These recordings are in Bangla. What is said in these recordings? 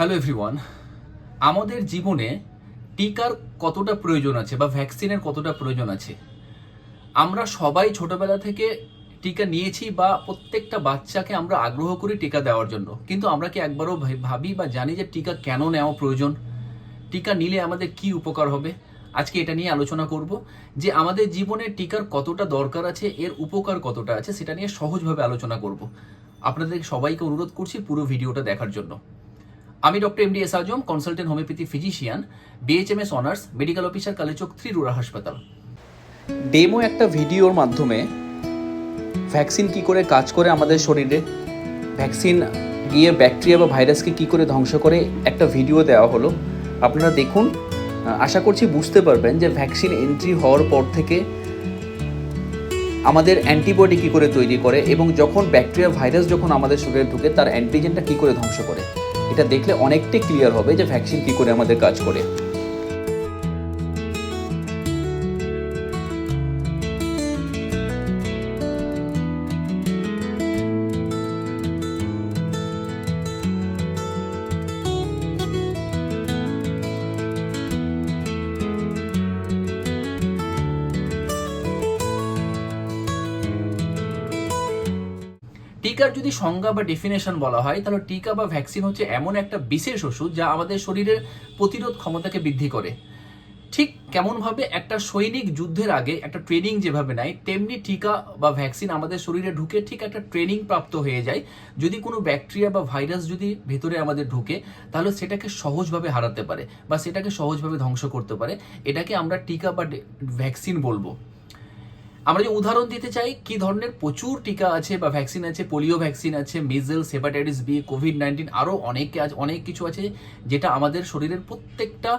হ্যালো এভরিওয়ান আমাদের জীবনে টিকার কতটা প্রয়োজন আছে বা ভ্যাকসিনের কতটা প্রয়োজন আছে? আমরা সবাই ছোটবেলা থেকে টিকা নিয়েছি বা প্রত্যেকটা বাচ্চাকে আমরা আগ্রহ করি টিকা দেওয়ার জন্য। কিন্তু আমরা কি একবারও ভাবি বা জানি যে টিকা কেন নেওয়া প্রয়োজন? টিকা নিলে আমাদের কি উপকার হবে? আজকে এটা নিয়ে আলোচনা করব যে আমাদের জীবনে টিকার কতটা দরকার আছে, এর উপকার কতটা আছে, সেটা নিয়ে সহজভাবে আলোচনা করব। আপনাদের সবাইকে অনুরোধ করছি পুরো ভিডিওটা দেখার জন্য। আমি doctor M D S Azam consultant homeopathy physician BHMS honours medical officer Kaliachak three rural হাসপাতাল। ডেমো একটা ভিডিওর মাধ্যমে ভ্যাকসিন কি করে কাজ করে আমাদের শরীরে ভ্যাকসিন গিয়ে ব্যাকটেরিয়া বা ভাইরাসকে কি করে ধ্বংস করে একটা ভিডিও দেওয়া হলো। আপনারা দেখুন আশা করছি বুঝতে পারবেন যে ভ্যাকসিন এন্ট্রি হওয়ার পর থেকে আমাদের অ্যান্টিবডি কি করে তৈরি করে এবং যখন ব্যাকটেরিয়া ভাইরাস যখন আমাদের শরীরে ঢুকে, তার অ্যান্টিজেনটা কি করে ধ্বংস করে। এটা দেখলে অনেকটাই ক্লিয়ার হবে যে ভ্যাকসিন কী করে আমাদের কাজ করে। টিকার যদি সংজ্ঞা বা ডেফিনেশন বলা হয়, তাহলে টিকা বা ভ্যাকসিন হচ্ছে এমন একটা বিশেষ ওষুধ যা আমাদের শরীরের প্রতিরোধ ক্ষমতাকে বৃদ্ধি করে। ঠিক কেমনভাবে একটা সৈনিক যুদ্ধের আগে একটা ট্রেনিং যেভাবে নেয়, তেমনি টিকা বা ভ্যাকসিন আমাদের শরীরে ঢুকে ঠিক একটা ট্রেনিং প্রাপ্ত হয়ে যায়। যদি কোনো ব্যাকটেরিয়া বা ভাইরাস যদি ভেতরে আমাদের ঢুকে, তাহলে সেটাকে সহজভাবে হারাতে পারে বা সেটাকে সহজভাবে ধ্বংস করতে পারে। এটাকে আমরা টিকা বা ভ্যাকসিন বলব। আমরা যে উদাহরণ দিতে চাই, কি ধরনের প্রচুর টিকা আছে বা ভ্যাকসিন আছে পোলিও ভ্যাকসিন আছে measles hepatitis B covid nineteen আরও অনেক অনেক কিছু আছে যেটা আমাদের শরীরের প্রত্যেকটা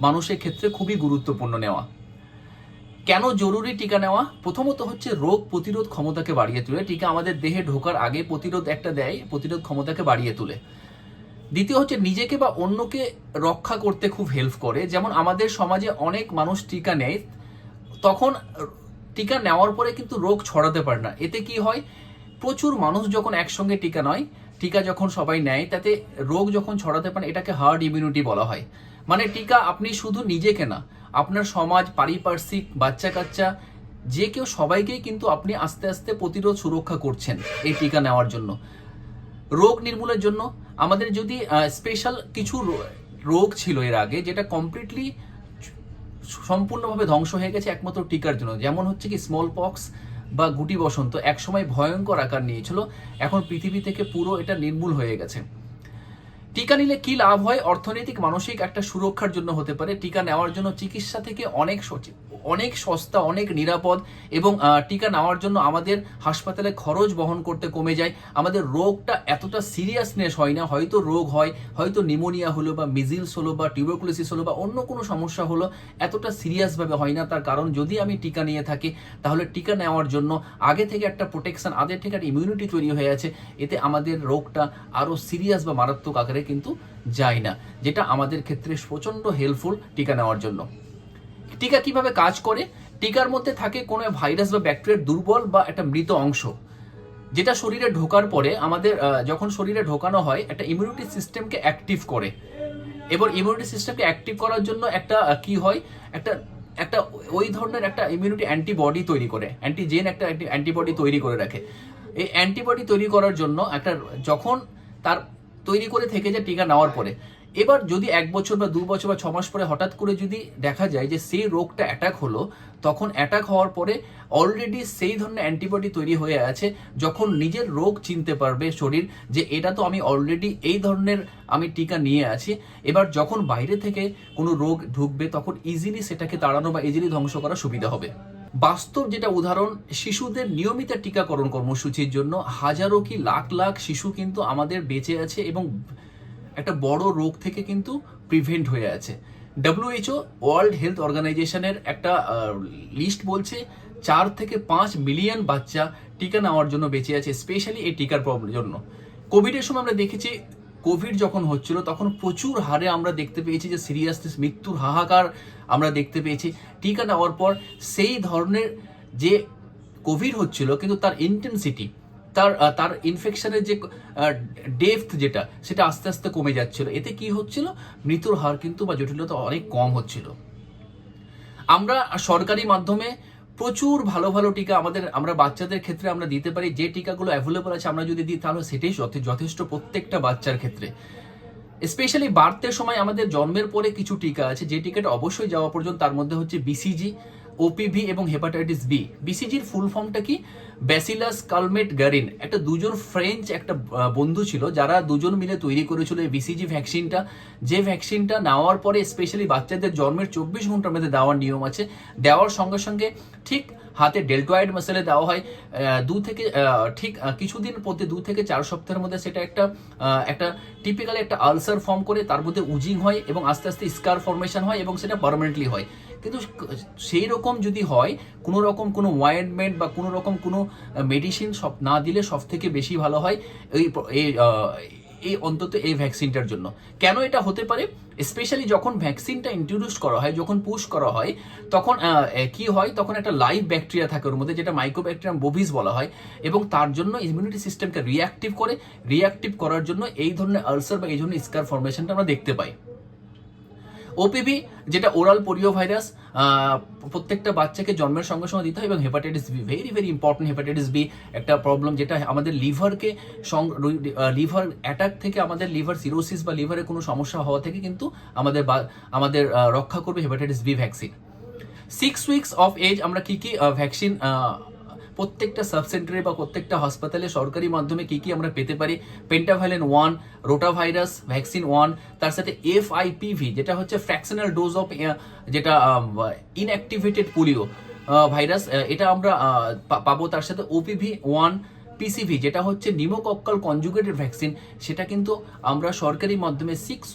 মানুষের ক্ষেত্রে খুবই গুরুত্বপূর্ণ নেওয়া। কেন জরুরি টিকা নেওয়া? প্রথমত হচ্ছে রোগ প্রতিরোধ ক্ষমতাকে বাড়িয়ে তোলে। টিকা আমাদের দেহে ঢোকার আগে প্রতিরোধ একটা দেয়, প্রতিরোধ ক্ষমতাকে বাড়িয়ে তোলে। দ্বিতীয় হচ্ছে নিজেকে বা অন্যকে রক্ষা করতে খুব হেল্প করে। যেমন আমাদের সমাজে অনেক মানুষ টিকা নেয়, তখন টিকা নেওয়ার পরে কিন্তু রোগ ছড়াতে পারে না। এতে কি হয়? প্রচুর মানুষ যখন একসঙ্গে টিকা নয়, টিকা যখন সবাই নেয়, তাতে রোগ যখন ছড়াতে পারে, এটাকে হার্ড ইমিউনিটি বলা হয়। মানে টিকা আপনি শুধু নিজেকে না, আপনার সমাজ, পারিপার্শ্বিক বাচ্চা কাচ্চা যে কেউ সবাইকেই কিন্তু আপনি আস্তে আস্তে প্রতিরোধ সুরক্ষা করছেন এই টিকা নেওয়ার জন্য। রোগ নির্মূলের জন্য আমাদের যদি স্পেশাল কিছু রোগ ছিল এর আগে, যেটা কমপ্লিটলি সম্পূর্ণভাবে ধ্বংস হয়ে গেছে একমাত্র টিকার জন্য। যেমন হচ্ছে কি স্মল পক্স বা গুটি বসন্ত একসময় ভয়ঙ্কর আকার নিয়েছিল, এখন পৃথিবী থেকে পুরো এটা নির্মূল হয়ে গেছে। টিকা নিলে কি লাভ হয়? অর্থনৈতিক, মানসিক একটা সুরক্ষার জন্য হতে পারে। টিকা নেওয়ার জন্য চিকিৎসা থেকে অনেক সচি- অনেক সস্তা, অনেক নিরাপদ এবং টিকা নেওয়ার জন্য আমাদের হাসপাতালে খরচ বহন করতে কমে যায়। আমাদের রোগটা এতটা সিরিয়াসনেস হয় না, হয়তো রোগ হয়, হয়তো নিমোনিয়া হলো বা মিজিলস হলো বা টিউবারকুলোসিস হলো বা অন্য কোনো সমস্যা হলো, এতটা সিরিয়াসভাবে হয় না। তার কারণ যদি আমি টিকা নিয়ে থাকি, তাহলে টিকা নেওয়ার জন্য আগে থেকে একটা প্রোটেকশন, আগে থেকে একটা ইমিউনিটি তৈরি হয়ে আছে। এতে আমাদের রোগটা আরও সিরিয়াস বা মারাত্মক আকারে কিন্তু যায় না, যেটা আমাদের ক্ষেত্রে প্রচণ্ড হেল্পফুল টিকা নেওয়ার জন্য। টিকা কীভাবে কাজ করে? টিকার মধ্যে থাকে কোনো ভাইরাস বা ব্যাকটেরিয়ার দুর্বল বা একটা মৃত অংশ, যেটা শরীরে ঢোকার পরে আমাদের যখন শরীরে ঢোকানো হয়, একটা ইমিউনিটি সিস্টেমকে অ্যাক্টিভ করে। এবং ইমিউনিটি সিস্টেমকে অ্যাক্টিভ করার জন্য একটা কি হয়? একটা একটা ওই ধরনের একটা ইমিউনিটি অ্যান্টিবডি তৈরি করে অ্যান্টিজেন একটা অ্যান্টিবডি তৈরি করে রাখে। এই অ্যান্টিবডি তৈরি করার জন্য একটা, যখন তার তৈরি করে থেকে যায় টিকা নেওয়ার পরে এবার যদি এক বছর বা দু বছর বা ছ মাস পরে হঠাৎ করে যদি দেখা যায় যে সেই রোগটা অ্যাটাক হলো, তখন অ্যাটাক হওয়ার পরে অলরেডি সেই ধরনের অ্যান্টিবডি তৈরি হয়ে আছে, যখন নিজের রোগ চিনতে পারবে শরীর যে এটা তো আমি অলরেডি এই ধরনের আমি টিকা নিয়ে আছি। এবার যখন বাইরে থেকে কোনো রোগ ঢুকবে, তখন ইজিলি সেটাকে তাড়ানো বা ইজিলি ধ্বংস করা সুবিধা হবে। বাস্তব যেটা উদাহরণ, শিশুদের নিয়মিত টিকাকরণ কর্মসূচির জন্য হাজারো কি লাখ লাখ শিশু কিন্তু আমাদের বেঁচে আছে এবং একটা বড় রোগ থেকে কিন্তু প্রিভেন্ট হয়ে আছে। ডব্লিউএইচও ওয়ার্ল্ড হেলথ অর্গানাইজেশনের একটা লিস্ট বলছে, চার থেকে পাঁচ মিলিয়ন বাচ্চা টিকা নেওয়ার জন্য বেঁচে আছে স্পেশালি এই টিকার জন্য। কোভিডের সময় আমরা দেখেছি কোভিড যখন হচ্ছিল, তখন প্রচুর হারে আমরা দেখতে পেয়েছি যে সিরিয়াসনেস মৃত্যুর হাহাকার আমরা দেখতে পেয়েছি। টিকা নেওয়ার পর সেই ধরনের যে কোভিড হচ্ছিল, কিন্তু তার ইন্টেন্সিটি তার তার ইনফেকশনের যে ডেপথ যেটা, সেটা আস্তে আস্তে কমে যাচ্ছিল। এতে কি হচ্ছিল? মৃত্যুর হার কিন্তু বা জটিলতা অনেক কম হচ্ছিল। আমরা সরকারি মাধ্যমে প্রচুর ভালো ভালো টিকা আমাদের, আমরা বাচ্চাদের ক্ষেত্রে আমরা দিতে পারি। যে টিকাগুলো অ্যাভেলেবল আছে আমরা যদি দিই, তাহলে সেটাই যথে- যথেষ্ট প্রত্যেকটা বাচ্চার ক্ষেত্রে। স্পেশালি বার্থের সময় আমাদের জন্মের পরে কিছু টিকা আছে। যে টিকাটা অবশ্যই যাওয়া পর্যন্ত তার মধ্যে হচ্ছে বিসিজি ওপিভি এবং হেপাটাইটিস বি বিসিজির ফুল ফর্মটা কি? ব্যাসিলাস কালমেট গ্যারিন একটা দুজন ফ্রেঞ্চ একটা বন্ধু ছিল, যারা দুজন মিলে তৈরি করেছিল এই বিসিজি ভ্যাকসিনটা যে ভ্যাকসিনটা নেওয়ার পরে স্পেশালি বাচ্চাদের জন্মের চব্বিশ ঘণ্টার মধ্যে দেওয়ার নিয়ম আছে। দেওয়ার সঙ্গে সঙ্গে ঠিক হাতে ডেল্টয়েড মাসেলে দেওয়া হয়। দু থেকে ঠিক কিছুদিন মধ্যে দু থেকে চার সপ্তাহের মধ্যে সেটা একটা একটা টিপিক্যালি একটা আলসার ফর্ম করে তার মধ্যে উজিং হয় এবং আস্তে আস্তে স্কার ফর্মেশন হয় এবং সেটা পার্মানেন্টলি হয়। কিন্তু সেই রকম যদি হয়, কোনো রকম কোনো ওয়াইন্টমেন্ট বা কোনো রকম কোনো মেডিসিন সব না দিলে সব থেকে বেশি ভালো হয় এই এই অন্তত এই ভ্যাকসিনটার জন্য। কেন এটা হতে পারে? স্পেশালি যখন ভ্যাকসিনটা ইন্ট্রোডিউস করা হয়, যখন পুশ করা হয়, তখন কি হয়? তখন একটা লাইভ ব্যাকটেরিয়া থাকে ওর মধ্যে, যেটা মাইক্রোব্যাকটেরিয়াম বোভিস বলা হয় এবং তার জন্য ইমিউনিটি সিস্টেমকে রিঅ্যাক্টিভ করে রিঅ্যাক্টিভ করার জন্য এই ধরনের আলসার বা এই ধরনের স্কার ফর্মেশনটা আমরা দেখতে পাই। ওপিভি যেটা ওরাল পোলিও ভাইরাস প্রত্যেকটা বাচ্চাকে জন্মের সঙ্গে সঙ্গে দিতে হয় এবং hepatitis B very very important hepatitis B একটা প্রবলেম যেটা আমাদের লিভারকে লিভার অ্যাটাক থেকে আমাদের লিভার সিরোসিস বা লিভারে কোনো সমস্যা হওয়া থেকে কিন্তু আমাদের আমাদের রক্ষা করবে hepatitis B vaccine six weeks of age আমরা কি কি ভ্যাকসিন প্রত্যেকটা সাব সেন্টারে বা প্রত্যেকটা হাসপাতালে সরকারি মাধ্যমে কি কি আমরা পেতে পারি? Pentavalent one rotavirus vaccine one তার সাথে এফ আইপিভি যেটা হচ্ছে ফ্র্যাকশনাল ডোজ অফ যেটা ইনঅ্যাক্টিভেটেড পোলিও ভাইরাস এটা আমরা পাবো তার সাথে ওপিভি ওয়ান পিসিভি যেটা হচ্ছে নিমোকক্কাল কনজুগেটেড ভ্যাকসিন সেটা কিন্তু আমরা সরকারি মাধ্যমে সিক্স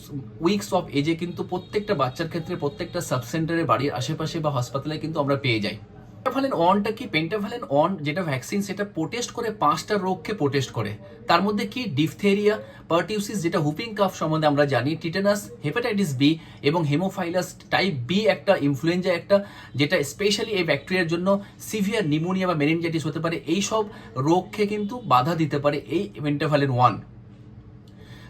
উইকস অফ এজে কিন্তু প্রত্যেকটা বাচ্চার ক্ষেত্রে প্রত্যেকটা সাব সেন্টারে বাড়ির আশেপাশে বা হাসপাতালে কিন্তু আমরা পেয়ে যাই। পেন্টাভালেন অনটা কি? পেন্টাভালেন অন যেটা ভ্যাকসিন সেটা প্রোটেস্ট করে পাঁচটা রোগকে প্রোটেস্ট করে। তার মধ্যে কি? ডিফথেরিয়া পার্টিউসিস যেটা হুপিং কাফ সম্বন্ধে আমরা জানি টিটানাস হেপাটাইটিস বি এবং হেমোফাইলাস টাইপ বি একটা ইনফ্লুয়েঞ্জা একটা, যেটা স্পেশালি এই ব্যাকটেরিয়ার জন্য সিভিয়ার নিমোনিয়া বা মেনিনজাইটিস হতে পারে। এই সব রোগকে কিন্তু বাধা দিতে পারে এই pentavalent one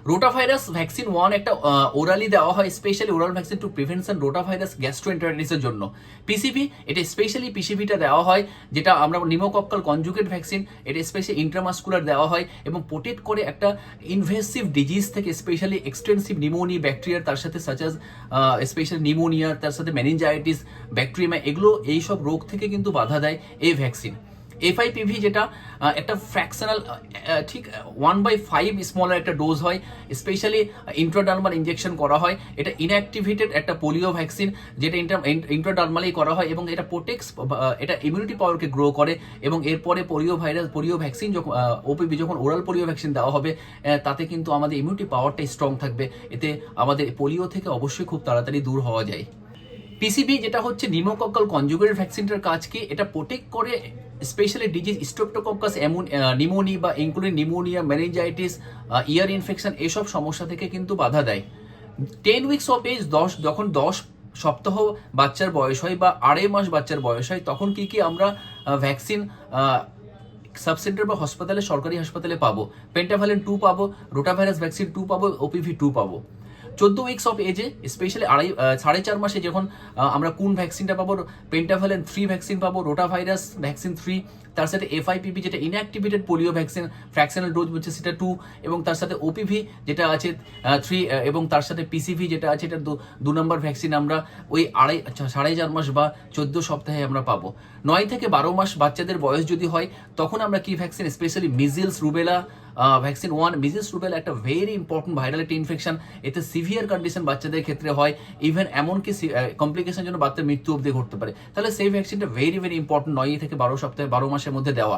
rotavirus vaccine one একটা ওরালি দেওয়া হয় specially oral vaccine to prevention rotavirus গ্যাস্ট্রোএন্টারাইটিসের জন্য। পিসিবি এটা স্পেশালি পিসিবিটা দেওয়া হয়, যেটা আমরা নিমোকক্কাল কনজুগেট ভ্যাকসিন এটা স্পেশালি ইন্ট্রামাস্কুলার দেওয়া হয়, এবং প্রোটেক্ট করে একটা ইনভেসিভ ডিজিজ থেকে স্পেশালি এক্সটেন্সিভ নিমোনি ব্যাকটেরিয়ার তার সাথে সাচাজ স্পেশাল নিমোনিয়া তার সাথে মেনিনজাইটিস ব্যাকটেরিয়া এগুলো এইসব রোগ থেকে কিন্তু বাধা দেয় এই ভ্যাকসিন এফআইপিভি যেটা একটা ফ্র্যাকশনাল ঠিক ওয়ান বাই ফাইভ স্মলার একটা ডোজ হয় স্পেশালি ইন্ট্রাডার্মাল ইনজেকশন করা হয়। এটা ইনঅ্যাক্টিভেটেড একটা পোলিও ভ্যাকসিন যেটা ইন্ট্রাডার্মালি করা হয় এবং এটা প্রোটেক্স এটা ইমিউনিটি পাওয়ারকে গ্রো করে এবং এরপরে পোলিও ভাইরাস পোলিও ভ্যাকসিন যখন ওপিবি যখন ওরাল পোলিও ভ্যাকসিন দেওয়া হবে তাতে কিন্তু আমাদের ইমিউনিটি পাওয়ারটাই স্ট্রং থাকবে। এতে আমাদের পোলিও থেকে অবশ্যই খুব তাড়াতাড়ি দূর হওয়া যায়। পিসিবি যেটা হচ্ছে নিমোকক্কাল কনজুগেটেড ভ্যাকসিনটার কাজ কি? এটা প্রোটেক্ট করে স্পেশালি ডিজিজ স্ট্রেপ্টোকক্কাস এমন নিমোনি বা including pneumonia meningitis ear infection এসব সমস্যা থেকে কিন্তু বাধা দেয়। টেন উইকস অফ এজ দশ, যখন দশ সপ্তাহ বাচ্চার বয়স হয় বা আড়াই মাস বাচ্চার বয়স হয়, তখন কি কি আমরা ভ্যাকসিন সাব সেন্টার বা হাসপাতালে সরকারি হাসপাতালে পাবো। পেন্টাভালেন টু পাবো রোটাভাইরাস ভ্যাকসিন টু পাবো ওপিভি টু পাবো। চোদ্দ উইকস অফ এজে স্পেশালি আড়াই সাড়ে চার মাসে যখন আমরা কোন ভ্যাকসিনটা পাবো পেন্টাভালেন থ্রি ভ্যাকসিন পাবো রোটাভাইরাস ভ্যাকসিন থ্রি তার সাথে এফআইপিপি যেটা inactivated polio vaccine fractional dose হচ্ছে সেটা টু এবং তার সাথে ওপিভি যেটা আছে থ্রি এবং তার সাথে পিসিভি যেটা আছে এটা দু- দু নম্বর ভ্যাকসিন আমরা ওই আড়াই আচ্ছা, সাড়ে চার মাস বা চোদ্দ সপ্তাহে আমরা পাবো। নয় থেকে বারো মাস বাচ্চাদের বয়স যদি হয় তখন আমরা কি vaccine specially measles rubella vaccine one measles rubella একটা ভেরি ইম্পর্টেন্ট ভাইরালিটি ইনফেকশন এতে সিভিয়ার কন্ডিশন বাচ্চাদের ক্ষেত্রে হয়। ইভেন এমনকি কমপ্লিকেশন জন্য বাচ্চার মৃত্যু অবধি ঘটতে পারে। তাহলে সেই ভ্যাকসিনটা ভেরি ভেরি ইম্পর্টেন্ট নয় থেকে বারো সপ্তাহে, বারো মাসের মধ্যে দেওয়া।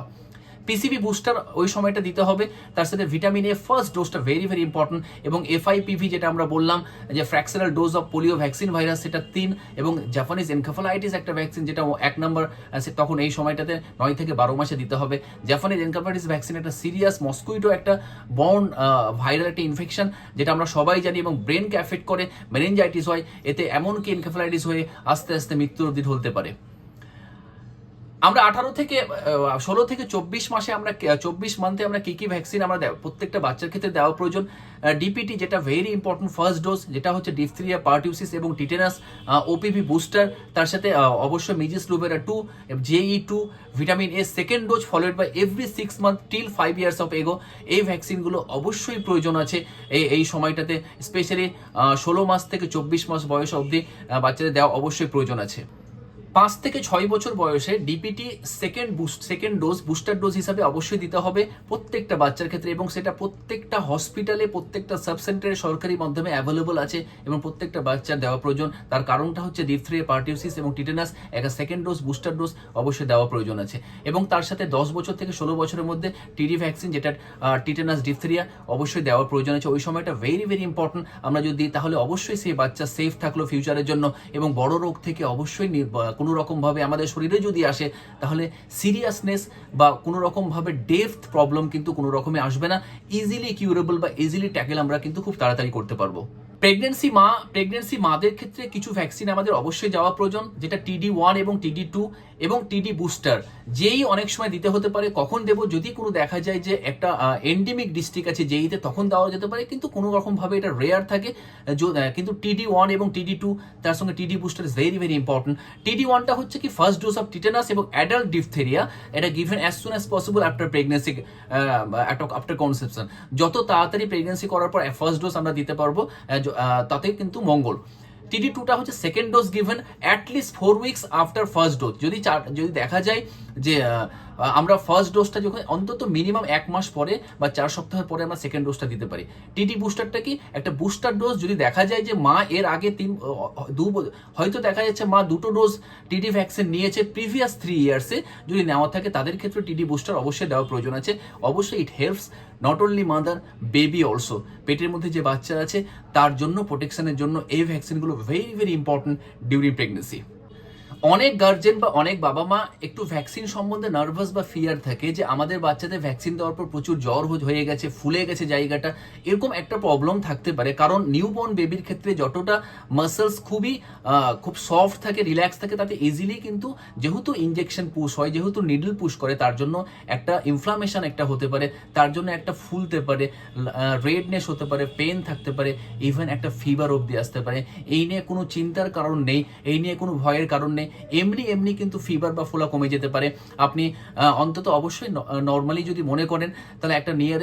পিসিবি বুস্টার ওই সময়টা দিতে হবে। তার সাথে ভিটামিন এ ফার্স্ট ডোজটা ভেরি ভেরি ইম্পর্টেন্ট এবং এফআইপিভি যেটা আমরা বললাম, যে fractional dose of polio vaccine virus সেটা তিন এবং জাপানিজ এনকাফালাইটিস একটা ভ্যাকসিন যেটা এক নম্বর সে- তখন এই সময়টাতে নয় থেকে বারো মাসে দিতে হবে। জাপানিজ এনকাফালাইটিস ভ্যাকসিন একটা সিরিয়াস মস্কুইটো একটা বর্ন ভাইরাল একটা ইনফেকশন যেটা আমরা সবাই জানি এবং ব্রেনকে অ্যাফেক্ট করে মেনিনজাইটিস হয়। এতে এমনকি এনকাফালাইটিস হয়ে আস্তে আস্তে মৃত্যুর অবধি ঢলতে পারে। আমরা আঠারো থেকে ষোলো থেকে চব্বিশ মাসে আমরা, চব্বিশ মান্থে আমরা কি কি ভ্যাকসিন আমরা প্রত্যেকটা বাচ্চার ক্ষেত্রে দেওয়া প্রয়োজন। ডিপিটি যেটা ভেরি ইম্পর্টেন্ট ফার্স্ট ডোজ যেটা হচ্ছে ডিফথ্রিয়া পার্টিউসিস এবং টিটেনাস ওপিভি বুস্টার তার সাথে অবশ্যই measles rubella two JE two vitamin A second dose followed by every six month till five years of ago এই ভ্যাকসিনগুলো অবশ্যই প্রয়োজন আছে এই এই সময়টাতে স্পেশালি ষোলো মাস থেকে চব্বিশ মাস বয়স অবধি বাচ্চাদের দেওয়া অবশ্যই প্রয়োজন আছে। পাঁচ থেকে ছয় বছর বয়সে DPT second boost second dose booster dose হিসাবে অবশ্যই দিতে হবে প্রত্যেকটা বাচ্চার ক্ষেত্রে এবং সেটা প্রত্যেকটা হসপিটালে প্রত্যেকটা সাব সেন্টারে সরকারি মাধ্যমে অ্যাভেলেবল আছে এবং প্রত্যেকটা বাচ্চার দেওয়া প্রয়োজন। তার কারণটা হচ্ছে ডিপথ্রি পার্টিউসিস এবং টিটেনাস একটা সেকেন্ড ডোজ বুস্টার ডোজ অবশ্যই দেওয়া প্রয়োজন আছে। এবং তার সাথে দশ বছর থেকে ষোলো বছরের মধ্যে টিডি ভ্যাকসিন যেটা টিটেনাস ডিপথ্রিয়া অবশ্যই দেওয়া প্রয়োজন আছে। ওই সময়টা ভেরি ভেরি ইম্পর্টেন্ট আমরা যদি তাহলে অবশ্যই সেই বাচ্চা সেফ থাকল ফিউচারের জন্য এবং বড় রোগ থেকে অবশ্যই কোনো রকমভাবে আমাদের শরীরে যদি আসে, তাহলে সিরিয়াসনেস বা কোনো রকমভাবে ডেপথ প্রবলেম কিন্তু কোনো রকমে আসবে না। ইজিলি কিউরেবল বা ইজিলি ট্যাকেল আমরা কিন্তু খুব তাড়াতাড়ি করতে পারব। প্রেগনেন্সি মা প্রেগনেন্সি মাদের ক্ষেত্রে কিছু ভ্যাকসিন আমাদের অবশ্যই যাওয়া প্রয়োজন, যেটা টিডি ওয়ান এবং টিডি টু এবং টিডি বুস্টার, যেই অনেক সময় দিতে হতে পারে, কখন দেব? যদি কোনো দেখা যায় যে একটা এন্ডেমিক ডিস্ট্রিক্ট আছে যেইতে তখন দেওয়া যেতে পারে, কিন্তু কোনো রকম ভাবে এটা রেয়ার থাকে কিন্তু টিডি ওয়ান এবং টিডি টু, তার সঙ্গে TD booster is very very important TD ওয়ানটা হচ্ছে কি ফার্স্ট ডোজ অফ টিটেনাস এবং অ্যাডাল্ট ডিপথেরিয়া এটা given as soon as possible after pregnancy after conception যত তাড়াতাড়ি প্রেগনেন্সি করার পর ফার্স্ট ডোজ আমরা দিতে পারব তাতে কিন্তু মঙ্গল। টিডি টুটা হচ্ছে second dose given at least four weeks after first dose যদি চার যদি দেখা যায় যে আমরা ফার্স্ট ডোজটা যখন, অন্তত মিনিমাম এক মাস পরে বা চার সপ্তাহ পরে আমরা সেকেন্ড ডোজটা দিতে পারি। টিটি বুস্টারটা কি? একটা বুস্টার ডোজ যদি দেখা যায় যে মা এর আগে তিন দু হয়তো দেখা যাচ্ছে মা দুটো ডোজ টিডি ভ্যাকসিন নিয়েছে প্রিভিয়াস থ্রি ইয়ার্সে যদি নেওয়া থাকে, তাদের ক্ষেত্রে টিটি বুস্টার অবশ্যই দেওয়ার প্রয়োজন আছে। অবশ্যই it helps not only mother baby also পেটের মধ্যে যে বাচ্চা আছে, তার জন্য প্রোটেকশনের জন্য এই ভ্যাকসিনগুলো very very important during pregnancy অনেক গার্জেন বা অনেক বাবা মা একটু ভ্যাকসিন সম্বন্ধে নার্ভাস বা ফিয়ার থাকে যে আমাদের বাচ্চাদের ভ্যাকসিন দেওয়ার পর প্রচুর জ্বর হয়ে গেছে, ফুলে গেছে জায়গাটা। এরকম একটা প্রবলেম থাকতে পারে। কারণ নিউবর্ন বেবির ক্ষেত্রে যতটা মাসেলস খুবই খুব সফট থাকে রিল্যাক্স থাকে, তাতে ইজিলি কিন্তু যেহেতু ইনজেকশন পুশ হয়, যেহেতু নিডল পুশ করে, তার জন্য একটা ইনফ্লামেশন একটা হতে পারে, তার জন্য একটা ফুলতে পারে রেডনেস হতে পারে পেন থাকতে পারে ইভেন একটা ফিভার অবধি আসতে পারে। এই নিয়ে কোনো চিন্তার কারণ নেই, এই নিয়ে কোনো ভয়ের কারণ নেই। এমনি এমনি কিন্তু ফিভার বা ফোলা কমে যেতে পারে। আপনি অন্তত অবশ্যই নর্মালি যদি মনে করেন, তাহলে একটা নিয়ার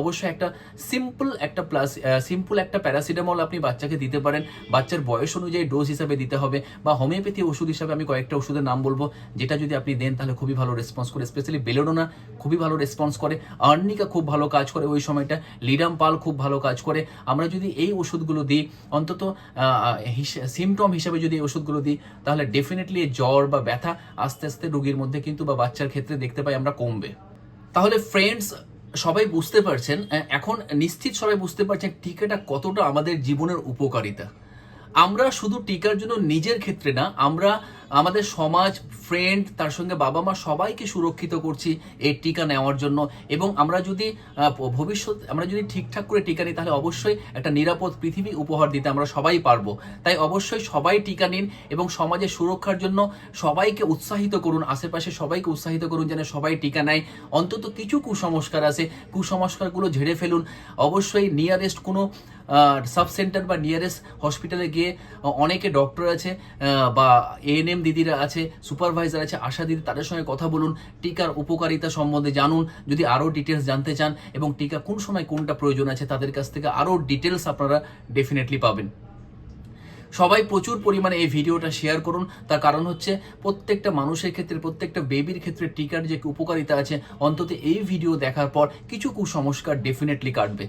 অবশ্যই একটা সিম্পল একটা প্লাস সিম্পল একটা প্যারাসিটামল আপনি বাচ্চাকে দিতে পারেন। বাচ্চার বয়স অনুযায়ী ডোজ হিসাবে দিতে হবে বা হোমিওপ্যাথি ওষুধ হিসাবে আমি কয়েকটা ওষুধের নাম বলব। যেটা যদি আপনি দেন, তাহলে খুবই ভালো রেসপন্স করে স্পেশালি বেলোডোনা খুবই ভালো রেসপন্স করে। আর্নিকা খুব ভালো কাজ করে ওই সময়টা। লিডাম পাল খুব ভালো কাজ করে। আমরা যদি এই ওষুধগুলো দিই, অন্তত সিমটম হিসাবে যদি এই ওষুধগুলো দিই, তাহলে ডেফিনেটলি জ্বর বা ব্যথা আস্তে আস্তে রোগীর মধ্যে কিন্তু বা বাচ্চার ক্ষেত্রে দেখতে পাই আমরা কমবে। তাহলে ফ্রেন্ডস সবাই বুঝতে পারছেন এখন নিশ্চিত সবাই বুঝতে পারছেন টিকাটা কতটা আমাদের জীবনের উপকারিতা। আমরা শুধু টিকার জন্য নিজের ক্ষেত্রে না, আমরা আমাদের সমাজ ফ্রেন্ড তার সঙ্গে বাবা মা সবাইকে সুরক্ষিত করছি এই টিকা নেওয়ার জন্য। এবং আমরা যদি ভবিষ্যৎ, আমরা যদি ঠিকঠাক করে টিকা নিই, তাহলে অবশ্যই একটা নিরাপদ পৃথিবী উপহার দিতে আমরা সবাই পারব। তাই অবশ্যই সবাই টিকা নিন এবং সমাজের সুরক্ষার জন্য সবাইকে উৎসাহিত করুন, আশেপাশে সবাইকে উৎসাহিত করুন যেন সবাই টিকা নেয়। অন্তত কিছু কুসংস্কার আছে, কুসংস্কারগুলো ঝেড়ে ফেলুন। অবশ্যই নিয়ারেস্ট কোনো সাব সেন্টার বা নিয়ারেস্ট হসপিটালে গিয়ে অনেকে ডক্টর আছে বা এএনএম দিদিরা আছে সুপারভাইজার আছে, আশা দিদি তাদের সঙ্গে কথা বলুন, টিকার উপকারিতা সম্বন্ধে জানুন, যদি আরও ডিটেলস জানতে চান এবং টিকা কোন সময় কোনটা প্রয়োজন আছে তাদের কাছ থেকে আরও ডিটেলস আপনারা ডেফিনেটলি পাবেন। সবাই প্রচুর পরিমাণে এই ভিডিওটা শেয়ার করুন, তার কারণ হচ্ছে প্রত্যেকটা মানুষের ক্ষেত্রে, প্রত্যেকটা বেবির ক্ষেত্রে টিকার যে উপকারিতা আছে, অন্তত এই ভিডিও দেখার পর কিছু কুসংস্কার ডেফিনেটলি কাটবে।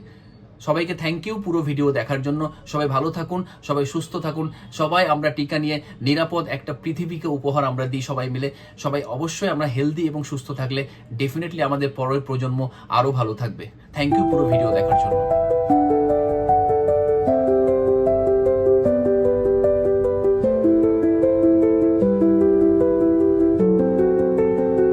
সবাইকে থ্যাংক ইউ পুরো ভিডিও দেখার জন্য। সবাই ভালো থাকুন, সবাই সুস্থ থাকুন। সবাই আমরা টিকা নিয়ে নিরাপদ একটা পৃথিবীকে উপহার আমরা দিই সবাই মিলে। সবাই অবশ্যই আমরা হেলদি এবং সুস্থ থাকলে ডেফিনেটলি আমাদের পরের প্রজন্ম আরও ভালো থাকবে। থ্যাংক ইউ পুরো ভিডিও দেখার জন্য।